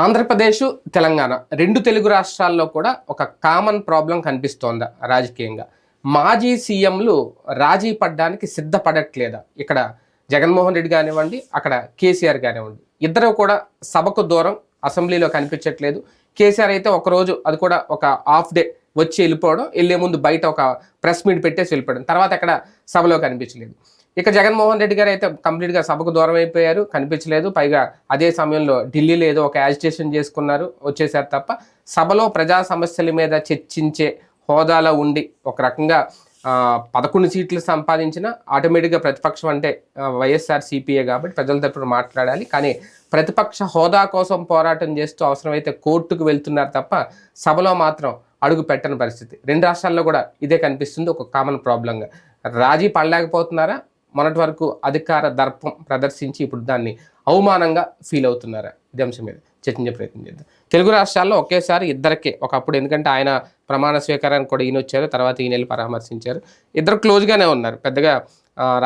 ఆంధ్రప్రదేశ్ తెలంగాణ రెండు తెలుగు రాష్ట్రాల్లో కూడా ఒక కామన్ ప్రాబ్లం కనిపిస్తోందా రాజకీయంగా. మాజీ సీఎంలు రాజీ పడ్డానికి సిద్ధపడట్లేదా? ఇక్కడ జగన్మోహన్ రెడ్డి కానివ్వండి అక్కడ కేసీఆర్ కానివ్వండి ఇద్దరు కూడా సభకు దూరం అసెంబ్లీలో కనిపించట్లేదు. కేసీఆర్ అయితే ఒకరోజు అది కూడా ఒక హాఫ్ డే వచ్చి వెళ్ళిపోవడం వెళ్ళే ముందు బయట ఒక ప్రెస్ మీట్ పెట్టేసి వెళ్ళిపోవడం తర్వాత అక్కడ సభలో కనిపించలేదు. ఇక జగన్మోహన్ రెడ్డి గారు అయితే కంప్లీట్గా సభకు దూరం అయిపోయారు కనిపించలేదు. పైగా అదే సమయంలో ఢిల్లీలో ఏదో ఒక యాజిటేషన్ చేసుకున్నారు వచ్చేసారు తప్ప సభలో ప్రజా సమస్యల మీద చర్చించే హోదాలో ఉండి ఒక రకంగా పదకొండు సీట్లు సంపాదించిన ఆటోమేటిక్గా ప్రతిపక్షం అంటే వైఎస్ఆర్ సిపిఏ కాబట్టి ప్రజల తరపున మాట్లాడాలి. కానీ ప్రతిపక్ష హోదా కోసం పోరాటం చేస్తూ అవసరమైతే కోర్టుకు వెళ్తున్నారు తప్ప సభలో మాత్రం అడుగు పెట్టని పరిస్థితి. రెండు రాష్ట్రాల్లో కూడా ఇదే కనిపిస్తుంది ఒక కామన్ ప్రాబ్లంగా రాజీ పడలేకపోతున్నారా? మొన్నటి వరకు అధికార దర్పం ప్రదర్శించి ఇప్పుడు దాన్ని అవమానంగా ఫీల్ అవుతున్నారా. ఇదే అంశం మీద చర్చించే ప్రయత్నం చేద్దాం. తెలుగు రాష్ట్రాల్లో ఒకేసారి ఇద్దరికే ఒకప్పుడు ఎందుకంటే ఆయన ప్రమాణ స్వీకారానికి కూడా ఈయన వచ్చారు తర్వాత ఈయన వెళ్ళి పరామర్శించారు. ఇద్దరు క్లోజ్గానే ఉన్నారు. పెద్దగా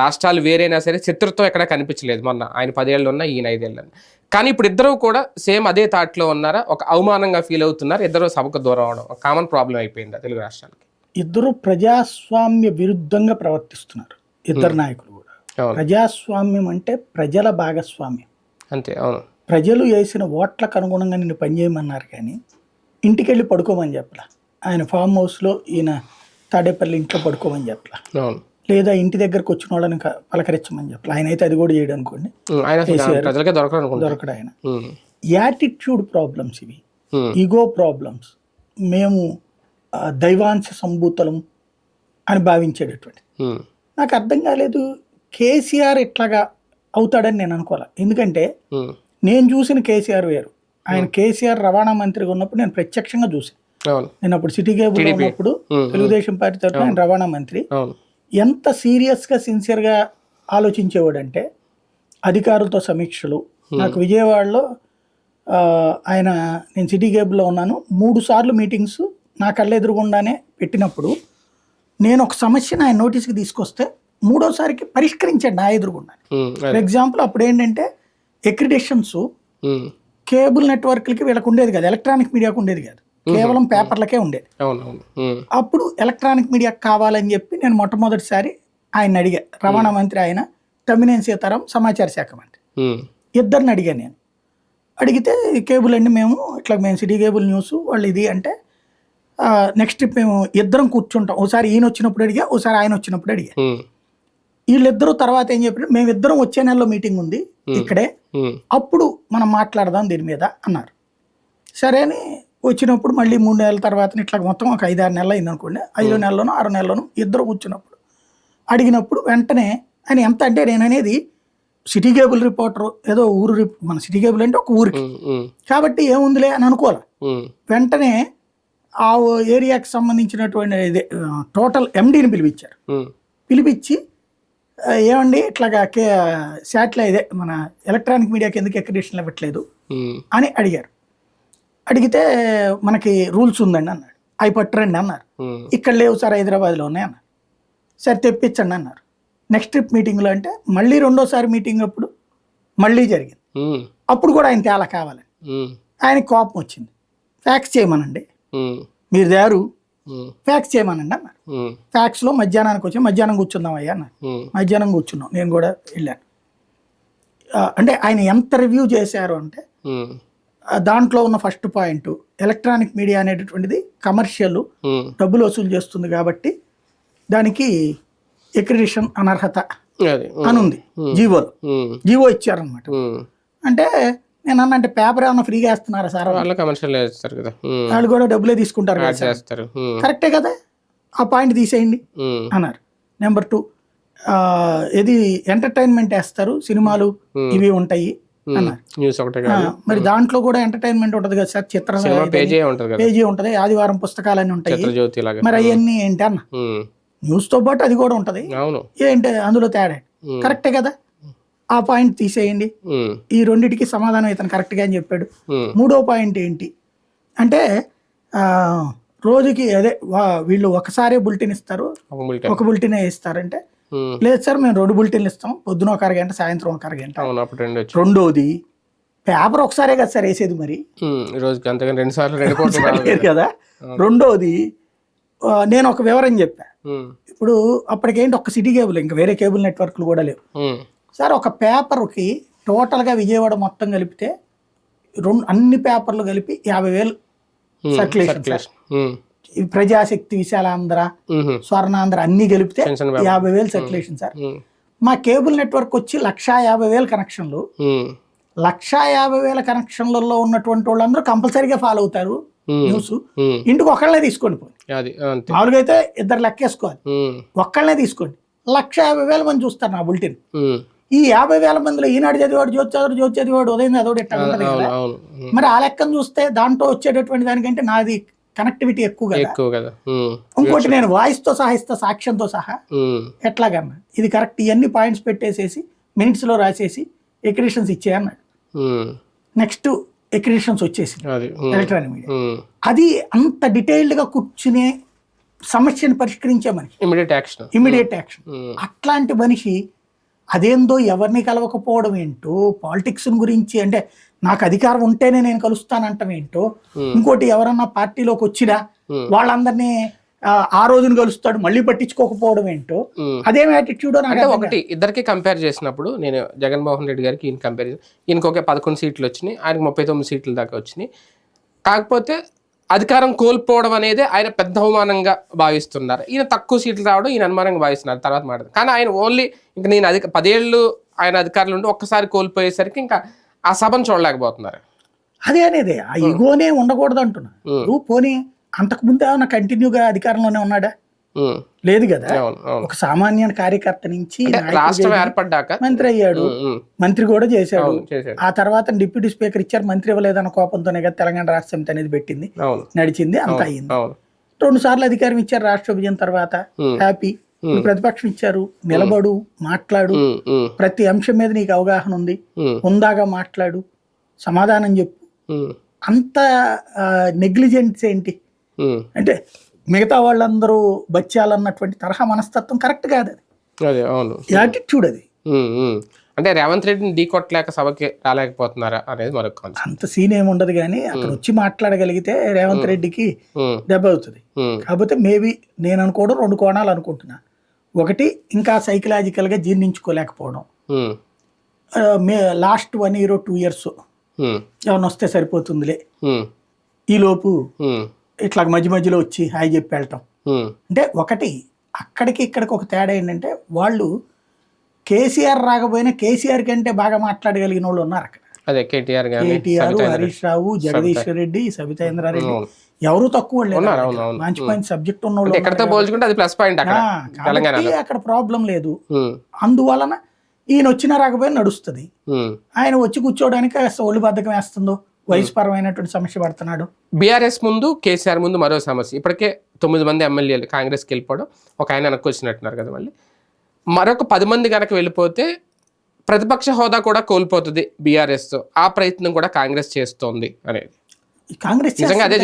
రాష్ట్రాలు వేరైనా సరే శత్రుత్వం ఎక్కడ కనిపించలేదు మొన్న. ఆయన పదేళ్ళు ఉన్న ఈయన ఐదేళ్ళు కానీ ఇప్పుడు ఇద్దరు కూడా సేమ్ అదే థాట్లో ఉన్నారా? ఒక అవమానంగా ఫీల్ అవుతున్నారు. ఇద్దరు సభకు దూరం అవడం కామన్ ప్రాబ్లం అయిపోయింది తెలుగు రాష్ట్రాలకి? ఇద్దరు ప్రజాస్వామ్య విరుద్ధంగా ప్రవర్తిస్తున్నారు. ఇద్దరు నాయకులు. ప్రజాస్వామ్యం అంటే ప్రజల భాగస్వామ్యం. అంతే అవును. ప్రజలు వేసిన ఓట్లకు అనుగుణంగా నిన్ను పనిచేయమన్నారు కానీ ఇంటికి వెళ్ళి పడుకోమని చెప్పలా. ఆయన ఫామ్ హౌస్లో ఈయన తాడేపల్లి ఇంట్లో పడుకోమని చెప్పలా. లేదా ఇంటి దగ్గరకు వచ్చిన వాళ్ళని పలకరించమని చెప్పలా. ఆయన అయితే అది కూడా చేయడం అనుకోండి దొరకడు ఆయన. యాటిట్యూడ్ ప్రాబ్లమ్స్ ఇవి. Ego problems. మేము దైవాంశ సంభూతలం అని భావించేటటువంటి. నాకు అర్థం కాలేదు కేసీఆర్ ఇట్లాగా అవుతాడని నేను అనుకోవాలి? ఎందుకంటే నేను చూసిన కేసీఆర్ వేరు. ఆయన కేసీఆర్ రవాణా మంత్రిగా ఉన్నప్పుడు నేను ప్రత్యక్షంగా చూసాను నేను అప్పుడు సిటీ కేబుల్. ఉన్నప్పుడు తెలుగుదేశం పార్టీ తరఫున ఆయన రవాణా మంత్రి. ఎంత సీరియస్గా సిన్సియర్గా ఆలోచించేవాడంటే అధికారులతో సమీక్షలు. నాకు విజయవాడలో ఆయన నేను సిటీ కేబుల్లో ఉన్నాను. మూడు సార్లు మీటింగ్స్ నా కళ్ళ ఎదురుగుండానే పెట్టినప్పుడు నేను ఒక సమస్యను ఆయన నోటీస్కి తీసుకొస్తే మూడోసారికి పరిష్కరించాడు నా ఎదురుగుండా ఫర్. ఎగ్జాంపుల్ అప్పుడు ఏంటంటే ఎక్రిడేషన్స్ కేబుల్ నెట్వర్క్లకి వీళ్ళకి ఉండేది కాదు ఎలక్ట్రానిక్ మీడియాకు ఉండేది కాదు. కేవలం పేపర్లకే ఉండేది అప్పుడు ఎలక్ట్రానిక్ మీడియాకి కావాలని చెప్పి నేను మొట్టమొదటిసారి ఆయన అడిగా. రవాణా మంత్రి ఆయన తమ్మినేని సీతారాం సమాచార శాఖ మంత్రి. ఇద్దరిని అడిగాను నేను. అడిగితే ఈ కేబుల్ అండి మేము ఇట్లా మేము సిటీ కేబుల్ న్యూస్ వాళ్ళు ఇది అంటే నెక్స్ట్ మేము ఇద్దరం కూర్చుంటాం. ఒకసారి ఈయన వచ్చినప్పుడు అడిగా ఒకసారి ఆయన వచ్చినప్పుడు అడిగా వీళ్ళిద్దరూ తర్వాత ఏం చెప్పారు? మేమిద్దరం వచ్చే నెలలో మీటింగ్ ఉంది ఇక్కడే. అప్పుడు మనం మాట్లాడదాం దీని మీద అన్నారు. సరే అని వచ్చినప్పుడు మళ్ళీ మూడు నెలల తర్వాత ఇట్లా మొత్తం ఒక ఐదారు నెలలు అయింది అనుకోండి. ఐదో నెలలోనూ ఆరు నెలలోనూ ఇద్దరు కూర్చున్నప్పుడు. అడిగినప్పుడు వెంటనే ఆయన ఎంత అంటే నేను అనేది సిటీ కేబుల్ రిపోర్టర్ ఏదో ఊరు మన సిటీ కేబుల్ అంటే ఒక ఊరికి. కాబట్టి ఏముందిలే అని అనుకోవాలి? వెంటనే ఆ ఏరియాకి సంబంధించినటువంటి టోటల్ ఎండీని పిలిపించారు. పిలిపించి "ఆ, ఏమండి? ఇట్లాగా శాటిలైట్ ఇదే మన ఎలక్ట్రానిక్ మీడియాకి ఎందుకు ఎక్రిడేషన్ ఇవ్వట్లేదు? అని అడిగారు. అడిగితే మనకి రూల్స్ ఉందండి అన్నాడు. అవి పట్టురండి అన్నారు. ఇక్కడ లేవు సార్ హైదరాబాద్లో ఉన్నాయి అన్నారు. సరే తెప్పించండి అన్నారు. నెక్స్ట్ ట్రిప్ మీటింగ్లో అంటే మళ్ళీ రెండోసారి మీటింగ్ అప్పుడు మళ్ళీ జరిగింది. అప్పుడు కూడా ఆయన తేలా కావాలని ఆయనకి కోపం వచ్చింది. ఫ్యాక్స్ చేయమనండి. మీరు దారు ఫ్యాక్స్ చేయమనండి అన్నారు. ఫ్యాక్స్లో మధ్యాహ్నానికి వచ్చి. మధ్యాహ్నం కూర్చుందాం అయ్యా అన్నారు ఉమ్, మధ్యాహ్నం కూర్చున్నాం. నేను కూడా వెళ్ళాను. అంటే ఆయన ఎంత రివ్యూ చేశారు అంటే దాంట్లో ఉన్న ఫస్ట్ పాయింట్ ఎలక్ట్రానిక్ మీడియా అనేటటువంటిది కమర్షియల్ డబ్బులు వసూలు చేస్తుంది కాబట్టి దానికి ఎక్రిడిషన్ అనర్హత అని ఉంది. జీవోలో ఉమ్, జీవో ఇచ్చారనమాట. అంటే నేను అన్న అంటే పేపర్ ఏమన్నా ఫ్రీగా వేస్తున్నారా సార్? వాళ్ళు కమర్షియల్ వాళ్ళు కూడా డబ్బులే తీసుకుంటారు కరెక్టే కదా? ఆ పాయింట్ తీసేయండి అన్నారు. నెంబర్ టూ ఇది ఎంటర్టైన్మెంట్ వేస్తారు సినిమాలు ఇవి ఉంటాయి మరి దాంట్లో కూడా ఎంటర్టైన్మెంట్ ఉంటుంది కదా సార్? చిత్ర పేజీ ఉంటుంది కదా. పేజీ ఉంటుంది ఆదివారం పుస్తకాలన్నీ ఉంటాయి. చిత్రజ్యోతి లాగా. మరి అవన్నీ ఏంటి అన్న? న్యూస్తో పాటు అది కూడా ఉంటది. ఏంటి అందులో తేడా? కరెక్టే కదా? ఆ పాయింట్ తీసేయండి. ఈ రెండిటికి సమాధానం ఇతను కరెక్ట్గా అని చెప్పాడు. మూడో పాయింట్ ఏంటి? అంటే రోజుకి అదే వీళ్ళు ఒకసారే బులెటిన్ ఇస్తారు. ఒక బులెటిన్. ఇస్తారంటే లేదు సార్ మేము రెండు బులెటిన్లు ఇస్తాం. పొద్దున ఒక అరగంట సాయంత్రం ఒక అరగంట. రెండోది పేపర్ ఒకసారే కదా సార్ వేసేది మరి. రెండు సార్లు కదా. రెండోది నేను ఒక వివరం చెప్పా. ఇప్పుడు అప్పటికేంటి ఒక సిటీ కేబుల్ ఇంకా వేరే కేబుల్ నెట్వర్క్లు కూడా లేవు. సార్ ఒక పేపర్కి టోటల్గా విజయవాడ మొత్తం కలిపితే రెండు అన్ని పేపర్లు కలిపి యాభై వేలు సర్క్యులేషన్ సార్ సర్క్యులేషన్ ఉమ్, ఈ ప్రజాశక్తి విశాలాంధ్ర ఉమ్, స్వర్ణాంధ్ర అన్ని కలిపితే వ్యాపారం. యాభై వేలు సర్క్యులేషన్ సార్ మా కేబుల్ నెట్వర్క్ వచ్చి లక్షా యాభై వేల కనెక్షన్లు. లక్షా యాభై వేల కనెక్షన్లలో ఉన్నటువంటి వాళ్ళందరూ కంపల్సరీగా ఫాలో అవుతారు న్యూస్ ఇంటికి ఒకళ్ళనే తీసుకోండి మామూలుగా అయితే ఇద్దరు లెక్కేసుకోవాలి. ఉమ్, ఒక్కళ్ళనే తీసుకోండి. లక్ష యాభై వేల మంది చూస్తారు నా బులెటిన్. ఈ యాభై వేల మందిలో ఈనాడు చదివాడు జ్యోతి చదువు జ్యోతి చదివాడు ఉదయం చదివాడు ఇట్లా ఉంటది కదా? మరి ఆ లెక్కను చూస్తే దాంట్లో వచ్చేటటువంటి దానికంటే నాది కనెక్టివిటీ ఎక్కువ కదా. ఇంకోటి నేను వాయిస్తో సహా ఇస్తా సాక్ష్యంతో సహా ఎట్లాగన్నా ఇది కరెక్ట్ ఇవన్నీ పాయింట్స్ పెట్టేసేసి మినిట్స్లో రాసేసి ఎక్రిషన్స్ ఇచ్చే అన్నాడు. ఉమ్, నెక్స్ట్ ఎక్రిషన్స్ ఉమ్, ఎలక్ట్రానిక్ మీడియా అది అంత డీటెయిల్డ్గా కూర్చునే సమస్యను పరిష్కరించే మనిషి. ఇమీడియట్ యాక్షన్ ఇమీడియట్ యాక్షన్ అట్లాంటి మనిషి అదేందో ఎవరిని కలవకపోవడం ఏంటో పాలిటిక్స్ గురించి అంటే నాకు అధికారం ఉంటేనే నేను కలుస్తానంటాం ఏంటో ఇంకోటి ఎవరన్నా పార్టీలోకి వచ్చినా. వాళ్ళందరినీ ఆ, రోజున కలుస్తాడు మళ్ళీ పట్టించుకోకపోవడం ఏంటో. అదేం యాటిట్యూడో అంటే ఒకటి ఇద్దరికి కంపేర్ చేసినప్పుడు నేను జగన్మోహన్ రెడ్డి గారికి ఈయన కంపేర్ చేసి ఈయనకి ఒకే పదకొండు సీట్లు వచ్చినాయి ఆయనకి ముప్పై తొమ్మిది సీట్ల దాకా వచ్చినాయి కాకపోతే అధికారం కోల్పోవడం అనేది ఆయన పెద్ద అవమానంగా భావిస్తున్నారు. ఈయన తక్కువ సీట్లు రావడం ఈయన అనుమానంగా భావిస్తున్నారు. తర్వాత మాట కానీ ఆయన ఓన్లీ ఇంకా నేను అధిక పదేళ్ళు ఆయన అధికారులు ఉండి ఒక్కసారి కోల్పోయేసరికి ఇంకా ఆ సభను చూడలేకపోతున్నారు. అదే అనేది ఆ ఇగోనే ఉండకూడదు అంటున్నా. నువ్వు పోనీ అంతకు ముందు ఏమన్నా కంటిన్యూగా అధికారంలోనే ఉన్నాడా? లేదు కదా? ఒక సామాన్య కార్యకర్త నుంచి రాష్ట్రం ఏర్పడ్డాక? మంత్రి అయ్యాడు. మంత్రి కూడా చేశాడు. ఆ తర్వాత డిప్యూటీ స్పీకర్ ఇచ్చారు. మంత్రి ఇవ్వలేదన్న కోపంతోనే కదా తెలంగాణ రాష్ట్ర సమితి అనేది పెట్టింది. నడిచింది అంత అయింది. రెండు సార్లు అధికారం ఇచ్చారు రాష్ట్ర విభజన తర్వాత. హ్యాపీ. ప్రతిపక్షం ఇచ్చారు. నిలబడు మాట్లాడు. ప్రతి అంశం మీద నీకు అవగాహన ఉంది. ఉమ్, హుందాగా మాట్లాడు. సమాధానం చెప్పు. అంత నెగ్లిజెన్స్ ఏంటి. అంటే మిగతా వాళ్ళందరూ బచ్చాలన్నటువంటి తరహా మనస్తత్వం కరెక్ట్ కాదు అది. అదే అవును. యాటిట్యూడ్ అది. అంటే రేవంత్ రెడ్డిని ఢీ కొట్టలేక సభకి రాలేకపోతున్నారా అనేది మరొక అంత సీన్ ఏమి ఉండదు కానీ అక్కడ వచ్చి మాట్లాడగలిగితే రేవంత్ రెడ్డికి దెబ్బ అవుతుంది. కాకపోతే మేబీ నేను అనుకోవడం రెండు కోణాలు అనుకుంటున్నా. ఒకటి ఇంకా సైకలాజికల్గా జీర్ణించుకోలేకపోవడం. May last one year two years ఏమన్నా వస్తే సరిపోతుందిలే. ఈలోపు ఇట్లా మధ్య మధ్యలో వచ్చి హాయ్ చెప్పి వెళ్ళటం. అంటే ఒకటి అక్కడికి ఇక్కడికి ఒక తేడా ఏంటంటే వాళ్ళు కేసీఆర్ రాకపోయినా కేసీఆర్ కంటే బాగా మాట్లాడగలిగిన వాళ్ళు ఉన్నారు అక్కడ. అదే కేటీఆర్ కేటీఆర్ హరీష్ రావు జగదీశ్వర్ రెడ్డి సబితేంద్రారెడ్డి. ఎవరు తక్కువ. మంచి మంచి సబ్జెక్ట్ ఉన్న వాళ్ళు అంటే ఎక్కడితో పోల్చుకుంటే అది ప్లస్ పాయింట్ అక్కడ ప్రాబ్లం లేదు. అందువలన ఈయన వచ్చినా రాకపోయినా నడుస్తుంది. ఆయన వచ్చి కూర్చోవడానికి ఒళ్ళు బద్ధకం వేస్తుందో? వయసుపరమైనటువంటి సమస్య పడుతున్నాడు. బీఆర్ఎస్ ముందు కేసీఆర్ ముందు మరో సమస్య. ఇప్పటికే తొమ్మిది మంది ఎమ్మెల్యేలు కాంగ్రెస్కి వెళ్ళిపోవడం ఒక ఆయన వెనక్కి వచ్చినట్టున్నారు కదా మళ్ళీ. మరొక పది మంది కనుక వెళ్ళిపోతే ప్రతిపక్ష హోదా కూడా కోల్పోతుంది బీఆర్ఎస్ ఆ ప్రయత్నం కూడా కాంగ్రెస్ చేస్తోంది అనేది. కాంగ్రెస్ నిజంగా అదే.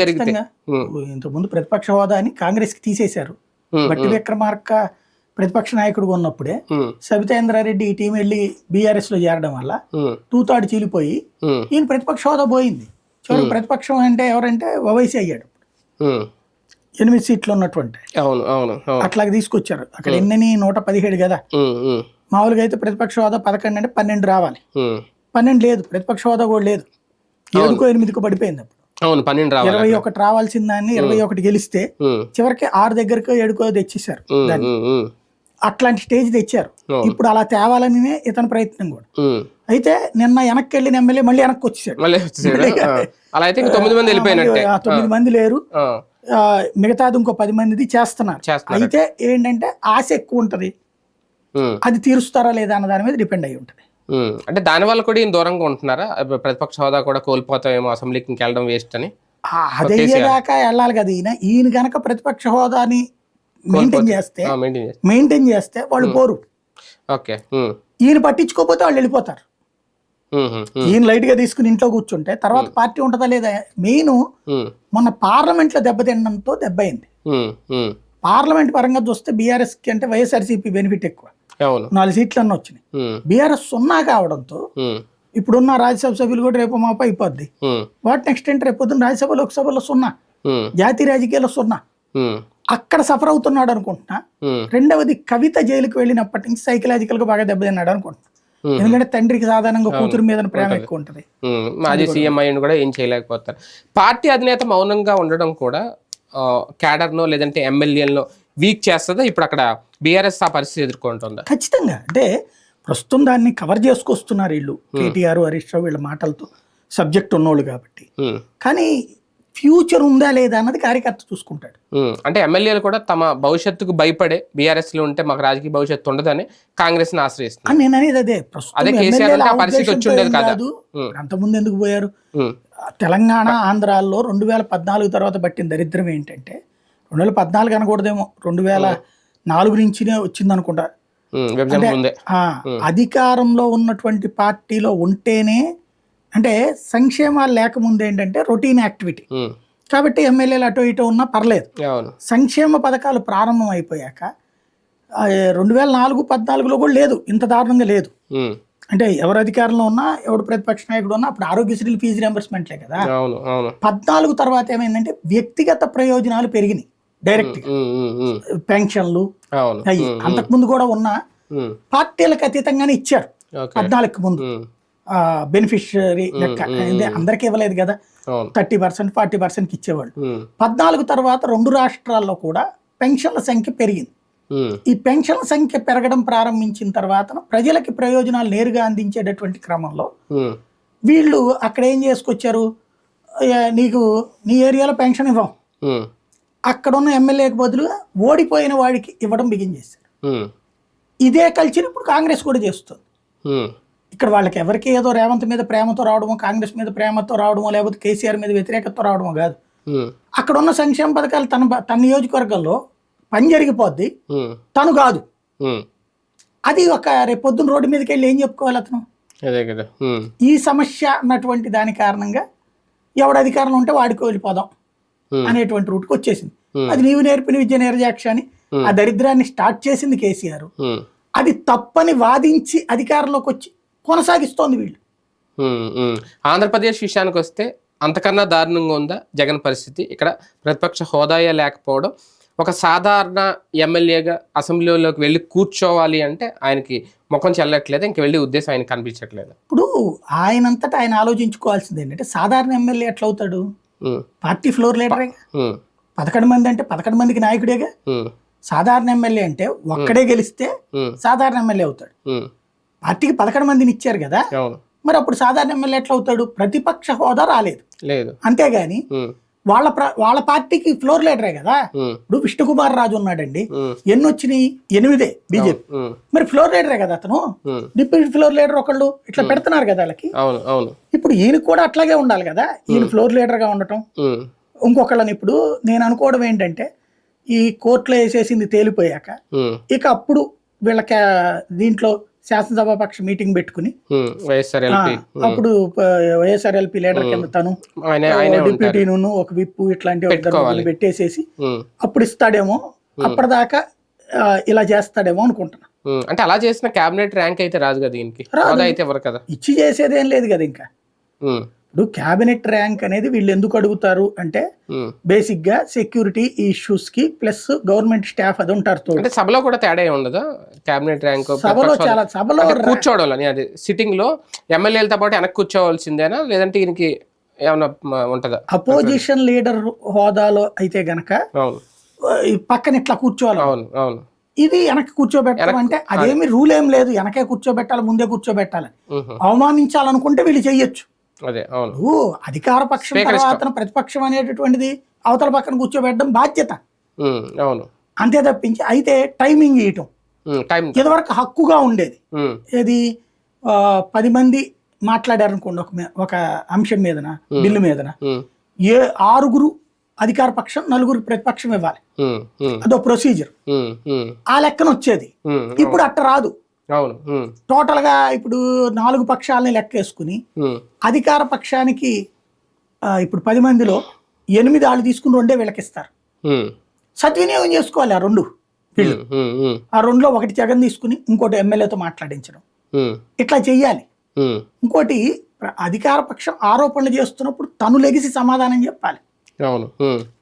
ఉమ్, ఇంతకుముందు ప్రతిపక్ష హోదా అని కాంగ్రెస్కి తీసేశారు బట్టి విక్రమార్క ప్రతిపక్ష నాయకుడుగా ఉన్నప్పుడే సబితేంద్రారెడ్డి ఈ టీం వెళ్ళి బీఆర్ఎస్లో చేరడం వల్ల తూతాడు చీలిపోయి ఈయన ప్రతిపక్ష హోదా పోయింది. చివరికి ప్రతిపక్షం అంటే ఎవరంటే ఓవైసీ అయ్యాడు. ఎనిమిది సీట్లు ఉన్నటువంటి. అవును అవును అవును. అట్లాగే తీసుకొచ్చారు. అక్కడ ఎన్నని నూట పదిహేడు కదా. మామూలుగా అయితే ప్రతిపక్ష హోదా పదకొండు అంటే పన్నెండు రావాలి. పన్నెండు లేదు ప్రతిపక్ష హోదా కూడా లేదు. ఏడుకో ఎనిమిదికో పడిపోయింది అప్పుడు. అవును పన్నెండు రావాలి ఇరవై ఒకటి రావాల్సిన దాన్ని ఇరవై ఒకటి గెలిస్తే చివరికి ఆరు దగ్గరకు ఏడుకో తెచ్చేసారు దాన్ని. అట్లాంటి స్టేజ్ తెచ్చారు. ఇప్పుడు అలా తేవాలని ఇతని ప్రయత్నం కూడా. అయితే నిన్న వెనక్కి వెళ్ళిన ఎమ్మెల్యే మళ్ళీ వెనక్కి వచ్చేసాడు. అలా అయితే తొమ్మిది మంది వెళ్ళిపోయినట్టే. తొమ్మిది మంది లేరు. మిగతాది ఇంకో పది మందిది చేస్తున్నారు. అయితే ఏంటంటే ఆశ ఎక్కువ ఉంటది. అది తీరుస్తారా లేదా అన్న దాని మీద డిపెండ్ అయి ఉంటది. అంటే దాని వల్ల కూడా ఈయన దూరంగా ఉంటున్నారా? ప్రతిపక్ష హోదా కూడా కోల్పోతామేమో అసెంబ్లీకి ఇంకెళ్ళడం వేస్ట్ అని. ఆ, అది అయ్యేదాకా వెళ్ళాలి కదా ఈయన. ఈయన గనక ప్రతిపక్ష హోదాని మెయింటైన్ చేస్తే మెయింటైన్ మెయింటైన్ చేస్తే. వాళ్ళు పోరు. ఓకే ఉమ్, ఈయన పట్టించుకోకపోతే వాళ్ళు వెళ్ళిపోతారు. ఉమ్, ఈయన లైట్గా తీసుకుని ఇంట్లో కూర్చుంటే తర్వాత పార్టీ ఉంటుందా లేదా? మెయిన్ మొన్న పార్లమెంట్లో దెబ్బతినడంతో దెబ్బ అయింది. పార్లమెంట్ పరంగా చూస్తే బీఆర్ఎస్కి అంటే వైఎస్ఆర్సీపీ బెనిఫిట్ ఎక్కువ. నాలుగు సీట్లు అన్న వచ్చినాయి బీఆర్ఎస్ సున్నా కావడంతో ఇప్పుడున్న రాజ్యసభ సభ్యులు కూడా రేపు మాప అయిపోద్ది. వాట్ నెక్స్ట్ అంటే రేపు పొద్దున్న రాజ్యసభ లోక్సభలో సున్నా. జాతీయ రాజకీయాల్లో సున్నా. అక్కడ సఫర్ అవుతున్నాడు అనుకుంటున్నా. రెండవది కవిత జైలుకి వెళ్ళినప్పటి నుంచి సైకలాజికల్గా బాగా దెబ్బతిన్నాడు అనుకుంటున్నా. ఎందుకంటే తండ్రికి సాధారణంగా కూతురు మీద ప్రేమ ఎక్కువ ఉంటుంది. మాజీ సీఎం అయ్యింది కూడా ఏం చేయలేకపోతారు. పార్టీ అధినేత మౌనంగా ఉండడం కూడా క్యాడర్నో లేదంటే ఎమ్మెల్యేలను వీక్ చేస్తుందా? ఇప్పుడు అక్కడ బీఆర్ఎస్ ఆ పరిస్థితి ఎదుర్కొంటుందా? ఖచ్చితంగా. అంటే ప్రస్తుతం దాన్ని కవర్ చేసుకొస్తున్నారు వీళ్ళు. కేటీఆర్ హరీష్ రావు వీళ్ళ మాటలతో సబ్జెక్ట్ ఉన్నోళ్ళు కాబట్టి. కానీ ఫ్యూచర్ ఉందా లేదా అన్నది కార్యకర్త చూసుకుంటాడు. అంటే ఎమ్మెల్యేలు కూడా తమ భవిష్యత్తుకు భయపడే బీఆర్ఎస్లో ఉంటే మాకు రాజకీయ భవిష్యత్తు ఉండదని కాంగ్రెస్ ఆశ్రయిస్తుంది నేను అనేది అదే పరిస్థితి కదా. అంతకుముందు ఎందుకు పోయారు? తెలంగాణ ఆంధ్రాల్లో రెండు వేల పద్నాలుగు తర్వాత పట్టిన దరిద్రం ఏంటంటే రెండు వేల పద్నాలుగు అనకూడదేమో రెండు వేల నాలుగు నుంచినే వచ్చింది అనుకుంటా. అధికారంలో ఉన్నటువంటి పార్టీలో ఉంటేనే అంటే సంక్షేమాలు లేకముందు ఏంటంటే రొటీన్ యాక్టివిటీ. కాబట్టి ఎమ్మెల్యేలు అటు ఇటు ఉన్నా పర్లేదు. సంక్షేమ పథకాలు ప్రారంభం అయిపోయాక రెండు వేల నాలుగు పద్నాలుగులో కూడా లేదు. ఇంత దారుణంగా లేదు. అంటే ఎవరు అధికారంలో ఉన్నా ఎవడు ప్రతిపక్ష నాయకుడు ఉన్నా అప్పుడు ఆరోగ్యశ్రీ ఫీజు రియంబర్స్మెంట్లే కదా. పద్నాలుగు తర్వాత ఏమైందంటే వ్యక్తిగత ప్రయోజనాలు పెరిగినాయి డైరెక్ట్ పెన్షన్లు అయ్యి అంతకుముందు కూడా ఉన్న పార్టీలకు అతీతంగానే ఇచ్చారు. పద్నాలుగు ముందు. ఉమ్, బెనిఫిషియరీ లెక్క అందరికీ ఇవ్వలేదు కదా. థర్టీ పర్సెంట్ ఫార్టీ పర్సెంట్కి ఇచ్చేవాళ్ళు. పద్నాలుగు తర్వాత రెండు రాష్ట్రాల్లో కూడా పెన్షన్ల సంఖ్య పెరిగింది. ఈ పెన్షన్ల సంఖ్య పెరగడం ప్రారంభించిన తర్వాత ప్రజలకి ప్రయోజనాలు నేరుగా అందించేటటువంటి క్రమంలో వీళ్ళు అక్కడ ఏం చేసుకొచ్చారు? "ఏ, నీకు నీ ఏరియాలో పెన్షన్ ఇవ్వం. ఉమ్, అక్కడ ఉన్న ఎమ్మెల్యేకి బదులుగా ఓడిపోయిన వాడికి ఇవ్వడం బిగిన్ చేశారు. ఇదే కల్చర్ ఇప్పుడు కాంగ్రెస్ కూడా చేస్తుంది. ఇక్కడ వాళ్ళకి ఎవరికి ఏదో రేవంత్ మీద ప్రేమతో రావడమో కాంగ్రెస్ మీద ప్రేమతో రావడమో లేకపోతే కేసీఆర్ మీద వ్యతిరేకతతో రావడమో కాదు. అక్కడ ఉన్న సంక్షేమ పథకాలు తన తన నియోజకవర్గంలో పని జరిగిపోద్ది. తను కాదు. అది ఒక రేపు పొద్దున్న రోడ్డు మీదకి వెళ్ళి ఏం చెప్పుకోవాలి అతను? అదే కదా. ఈ సమస్య అన్నటువంటి దాని కారణంగా ఎవడు అధికారంలో ఉంటే వాడికి వెళ్ళిపోదాం. అనేటువంటి రూట్కి వచ్చేసింది. అది నీవు నేర్పిన విద్య నిర్జాక్ష అని ఆ దరిద్రాన్ని స్టార్ట్ చేసింది కేసీఆర్. అది తప్పని వాదించి అధికారంలోకి వచ్చి కొనసాగిస్తోంది వీళ్ళు. ఆంధ్రప్రదేశ్ విషయానికి వస్తే అంతకన్నా దారుణంగా ఉందా జగన్ పరిస్థితి? ఇక్కడ ప్రతిపక్ష హోదాయే లేకపోవడం ఒక సాధారణ ఎమ్మెల్యేగా అసెంబ్లీలోకి వెళ్ళి కూర్చోవాలి అంటే ఆయనకి ముఖం చెల్లట్లేదు ఇంక వెళ్ళే ఉద్దేశం ఆయనకి కనిపించట్లేదు. ఇప్పుడు ఆయనంతటా ఆయన ఆలోచించుకోవాల్సింది ఏంటంటే సాధారణ ఎమ్మెల్యే ఎట్లా అవుతాడు పార్టీ ఫ్లోర్ లీడరే పదకొండు మంది అంటే పదకొండు మందికి నాయకుడేగా? సాధారణ ఎమ్మెల్యే అంటే ఒక్కడే గెలిస్తే సాధారణ ఎమ్మెల్యే అవుతాడు. పార్టీకి పదకొండు మందిని ఇచ్చారు కదా. మరి అప్పుడు సాధారణ ఎమ్మెల్యే ఎట్లా అవుతాడు? ప్రతిపక్ష హోదా రాలేదు. లేదు. అంతేగాని వాళ్ళ వాళ్ళ పార్టీకి ఫ్లోర్ లీడరే కదా. ఇప్పుడు విష్ణుకుమార్ రాజు ఉన్నాడండి. ఎన్ని వచ్చినాయి ఎనిమిదే బీజేపీ. మరి ఫ్లోర్ లీడరే కదా అతను. డిప్యూటీ ఫ్లోర్ లీడర్ ఒకళ్ళు ఇట్లా పెడుతున్నారు కదా వాళ్ళకి. ఇప్పుడు ఈయన కూడా అట్లాగే ఉండాలి కదా. ఈయన ఫ్లోర్ లీడర్గా ఉండటం ఇంకొకళ్ళని ఇప్పుడు నేను అనుకోవడం ఏంటంటే ఈ కోర్టులో వేసేసింది తేలిపోయాక. ఇక అప్పుడు వీళ్ళకి దీంట్లో శాసనసభాపక్ష మీటింగ్ పెట్టుకుని అప్పుడు వైఎస్ఆర్ఎల్పి లీడర్ కింద తను ఉంటారు డిప్యూటీను ఒక విప్పు ఇట్లాంటి ఒక ఇద్దరు పెట్టుకోవాలి. ముగ్గురిని పెట్టేసేసి అప్పుడు ఇస్తాడేమో అప్పటిదాకా ఇలా చేస్తాడేమో అనుకుంటున్నా. అంటే అలా చేసిన క్యాబినెట్ ర్యాంక్ అయితే రాదు కదా దీనికి. అయితే ఎవరు కదా. ఇచ్చి చేసేదేం లేదు కదా ఇంకా. ఇప్పుడు క్యాబినెట్ ర్యాంక్ అనేది వీళ్ళు ఎందుకు అడుగుతారు అంటే. బేసిక్గా సెక్యూరిటీ ఇష్యూస్కి ప్లస్ గవర్నమెంట్ స్టాఫ్ అది ఉంటారు అంటే సభలో కూడా తేడా ఉండదా? క్యాబినెట్ ర్యాంక్ సభలో చాలా సభలో కూర్చోవడం అది సిట్టింగ్లో ఎమ్మెల్యేలతో పాటు వెనక్కి కూర్చోవాల్సిందేనా? లేదంటే ఈయనకి ఏమన్నా మ- ఉంటుందా? అపోజిషన్ లీడర్ హోదాలో అయితే గనక పక్కన ఇట్లా కూర్చోవాలి. అవును అవును. ఇది వెనక్కి కూర్చోబెట్టడం అంటే అదేమి రూల్ ఏం లేదు. వెనకే కూర్చోబెట్టాలి ముందే కూర్చోబెట్టాలి. అవమానించాలనుకుంటే వీళ్ళు చెయ్యొచ్చు అదే అధికార పక్షం తర్వాత ప్రతిపక్షం అనేటటువంటిది అవతల పక్కన కూర్చోబెట్టడం బాధ్యత. అవును. అంతే తప్పించి అయితే టైమింగ్ ఇయటం ఉమ్, టైం. ఇదివరకు హక్కుగా ఉండేది. ఏది? ఆ, పది మంది మాట్లాడారనుకోండి ఒక ఒక అంశం మీదన బిల్లు మీదన. ఏ ఆరుగురు అధికార పక్షం నలుగురు ప్రతిపక్షం ఇవ్వాలి. అదో ప్రొసీజర్ ఆ లెక్కన వచ్చేది. ఇప్పుడు అట్ట రాదు. అవును. టోటల్గా ఇప్పుడు నాలుగు పక్షాలని లెక్కేసుకుని అధికార పక్షానికి ఇప్పుడు పది మందిలో ఎనిమిది వాళ్ళు తీసుకుని రెండే వీళ్ళకిస్తారు. సద్వినియోగం చేసుకోవాలి ఆ రెండు ఉమ్, ఆ రెండులో ఒకటి జగన్ తీసుకుని ఇంకోటి ఎమ్మెల్యేతో మాట్లాడించడం. ఇట్లా చెయ్యాలి. ఇంకోటి అధికార పక్షం ఆరోపణలు చేస్తున్నప్పుడు తను లెగిసి సమాధానం చెప్పాలి. అవును.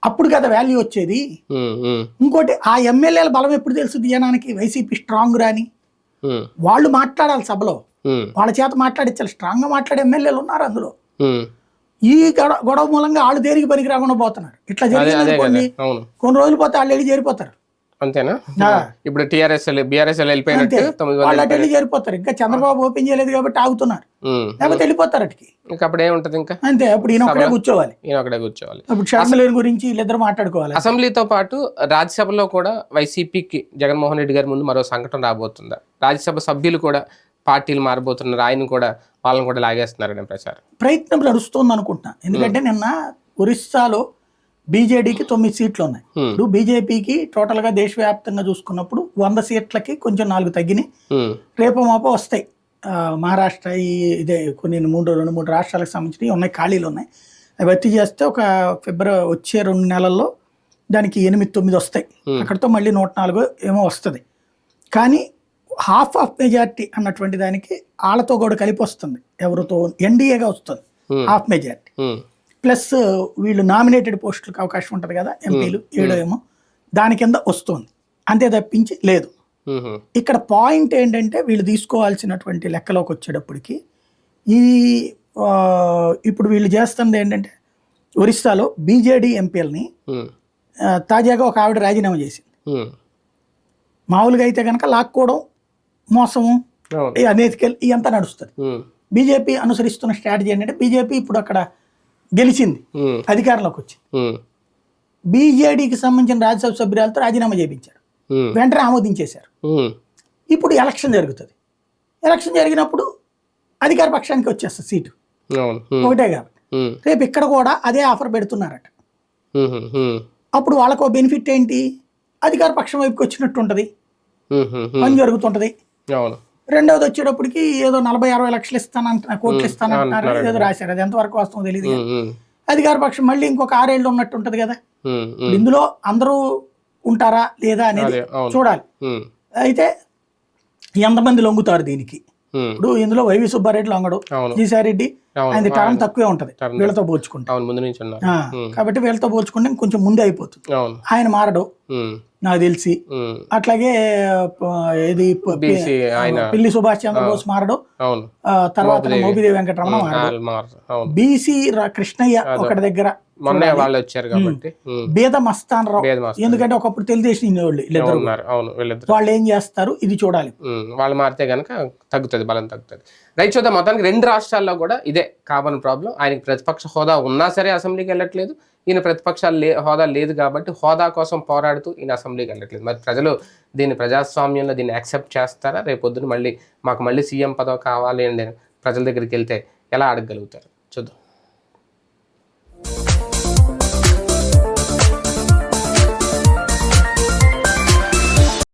అప్పుడు కదా వాల్యూ వచ్చేది. ఇంకోటి ఆ ఎమ్మెల్యేల బలం ఎప్పుడు తెలుస్తుంది జనానికి వైసీపీ స్ట్రాంగ్ రాని. వాళ్ళు మాట్లాడాలి సభలో. వాళ్ళ చేత మాట్లాడించాలి స్ట్రాంగ్గా మాట్లాడే ఎమ్మెల్యేలు ఉన్నారు అందులో. ఈ గొడవ గొడవ మూలంగా వాళ్ళు దేనికి పనికి రాకుండా పోతున్నారు? ఇట్లా జరిగింది కొన్ని రోజులు పోతే వాళ్ళు వెళ్ళి చేరిపోతారు. అంతేనా. ఇప్పుడు టిఆర్ఎస్ బీఆర్ఎస్ వెళ్ళిపోయినట్టు వాళ్ళు అటు వెళ్ళి చేరిపోతారు. ఇంకా చంద్రబాబు ఓపెన్ చేయలేదు కాబట్టి ఆగుతున్నారు. లేకపోతే వెళ్ళిపోతారు అటుకి. ఇంకా అప్పుడు ఏముంటది ఇంకా. అంతే. అప్పుడు ఈయన ఒక్కడే కూర్చోవాలి. ఈయన ఒకడే కూర్చోవాలి. అప్పుడు షర్మిల గురించి వీళ్ళిద్దరు మాట్లాడుకోవాలి. అసెంబ్లీతో పాటు రాజ్యసభలో కూడా వైసీపీకి జగన్మోహన్ రెడ్డి గారి ముందు మరో సంకటం రాబోతుందా? రాజ్యసభ సభ్యులు కూడా పార్టీలు మారబోతున్నారు. ఆయన కూడా వాళ్ళని కూడా లాగేస్తున్నారనే ప్రచారం. ప్రయత్నం నడుస్తుంది అనుకుంటున్నా ఎందుకంటే నిన్న ఒరిస్సాలో బీజేడీకి తొమ్మిది సీట్లు ఉన్నాయి. ఇప్పుడు బీజేపీకి టోటల్గా దేశవ్యాప్తంగా చూసుకున్నప్పుడు వంద సీట్లకి కొంచెం నాలుగు తగ్గినాయి. రేపు మాపో వస్తాయి. మహారాష్ట్ర ఈ ఇదే కొన్ని మూడు రెండు మూడు రాష్ట్రాలకు సంబంధించినవి ఉన్నాయి ఖాళీలు ఉన్నాయి. అవి భర్తీ చేస్తే ఒక ఫిబ్రవరి వచ్చే రెండు నెలల్లో దానికి ఎనిమిది తొమ్మిది వస్తాయి. అక్కడితో మళ్ళీ నూట నాలుగు ఏమో వస్తుంది. కానీ హాఫ్ ఆఫ్ మెజార్టీ అన్నటువంటి దానికి వాళ్ళతో కూడా కలిపి వస్తుంది. ఎవరితో ఎన్డీఏగా వస్తుంది. Half majority. ప్లస్ వీళ్ళు నామినేటెడ్ పోస్టులకు అవకాశం ఉంటుంది కదా ఎంపీలు ఏడో ఏమో దాని కింద వస్తుంది. అంతే తప్పించి లేదు. ఇక్కడ పాయింట్ ఏంటంటే వీళ్ళు తీసుకోవాల్సినటువంటి లెక్కలోకి వచ్చేటప్పటికి ఈ ఇప్పుడు వీళ్ళు చేస్తుంది ఏంటంటే ఒరిస్సాలో బీజేడీ ఎంపీలని తాజాగా ఒక ఆవిడ రాజీనామా చేసింది. మామూలుగా అయితే కనుక లాక్కోవడం మోసము అనేతికల్ ఇదంతా నడుస్తుంది. బీజేపీ అనుసరిస్తున్న స్ట్రాటజీ ఏంటంటే బీజేపీ ఇప్పుడు అక్కడ గెలిచింది. అధికారంలోకి వచ్చింది. బీజేడీకి సంబంధించిన రాజ్యసభ సభ్యురాలతో రాజీనామా చేయించారు వెంటనే ఆమోదించేశారు. ఇప్పుడు ఎలక్షన్ జరుగుతుంది. ఎలక్షన్ జరిగినప్పుడు అధికార పక్షానికి వచ్చేస్తుంది సీటు. ఒకటే ఉమ్, రేపు ఇక్కడ కూడా అదే ఆఫర్ పెడుతున్నారట. అప్పుడు వాళ్ళకు బెనిఫిట్ ఏంటి? అధికార పక్షం వైపుకి వచ్చినట్టు ఉంటుంది. పని జరుగుతుంటది. రెండవది వచ్చేటప్పటికి ఏదో నలభై అరవై లక్షలు ఇస్తానంట కోట్లు ఇస్తానంటున్నారు ఏదో రాశారు. అది ఎంతవరకు వస్తుందో తెలియదు అధికార పక్షం మళ్ళీ ఇంకొక ఆరేళ్ళు ఉన్నట్టు ఉంటుంది కదా. ఇందులో అందరూ ఉంటారా లేదా అనేది చూడాలి. అయితే ఎంతమంది లొంగుతారు దీనికి? ఇప్పుడు ఇందులో వైవి సుబ్బారెడ్డి లొంగడు జీసారెడ్డి ఆయన టర్మ్ తక్కువే ఉంటది. వీళ్ళతో పోల్చుకుంటే. కాబట్టి వీళ్ళతో పోల్చుకుంటే కొంచెం ముందే అయిపోతుంది. ఆయన మారడు. నాకు తెలిసి. అట్లాగే ఏది పిల్లి సుభాష్ చంద్రబోస్ మారడు. తర్వాత మోపిదేవి. వెంకటరమణ మారడు. బీసీ కృష్ణయ్య ఒకటి దగ్గర మొన్నే వాళ్ళు వచ్చారు కాబట్టి. బీద మస్తాన్ రావు. ఎందుకంటే ఒకప్పుడు తెలుగుదేశం వాళ్ళు వీళ్ళిద్దరు. వాళ్ళు ఏం చేస్తారు? ఇది చూడాలి. వాళ్ళు మారితే గనక తగ్గుతుంది బలం తగ్గుతుంది. రైట్ చూద్దాం. మొత్తానికి రెండు రాష్ట్రాల్లో కూడా ఇదే కామన్ ప్రాబ్లం. ఆయనకి ప్రతిపక్ష హోదా ఉన్నా సరే అసెంబ్లీకి వెళ్ళట్లేదు. ఈయన ప్రతిపక్షాలు లే హోదా లేదు కాబట్టి హోదా కోసం పోరాడుతూ ఈయన అసెంబ్లీకి వెళ్ళట్లేదు. మరి ప్రజలు దీన్ని ప్రజాస్వామ్యంలో దీన్ని యాక్సెప్ట్ చేస్తారా? రేపు పొద్దున్న మళ్ళీ మాకు మళ్ళీ సీఎం పదవి కావాలి అని ప్రజల దగ్గరికి వెళ్తే ఎలా అడగగలుగుతారు? చూద్దాం.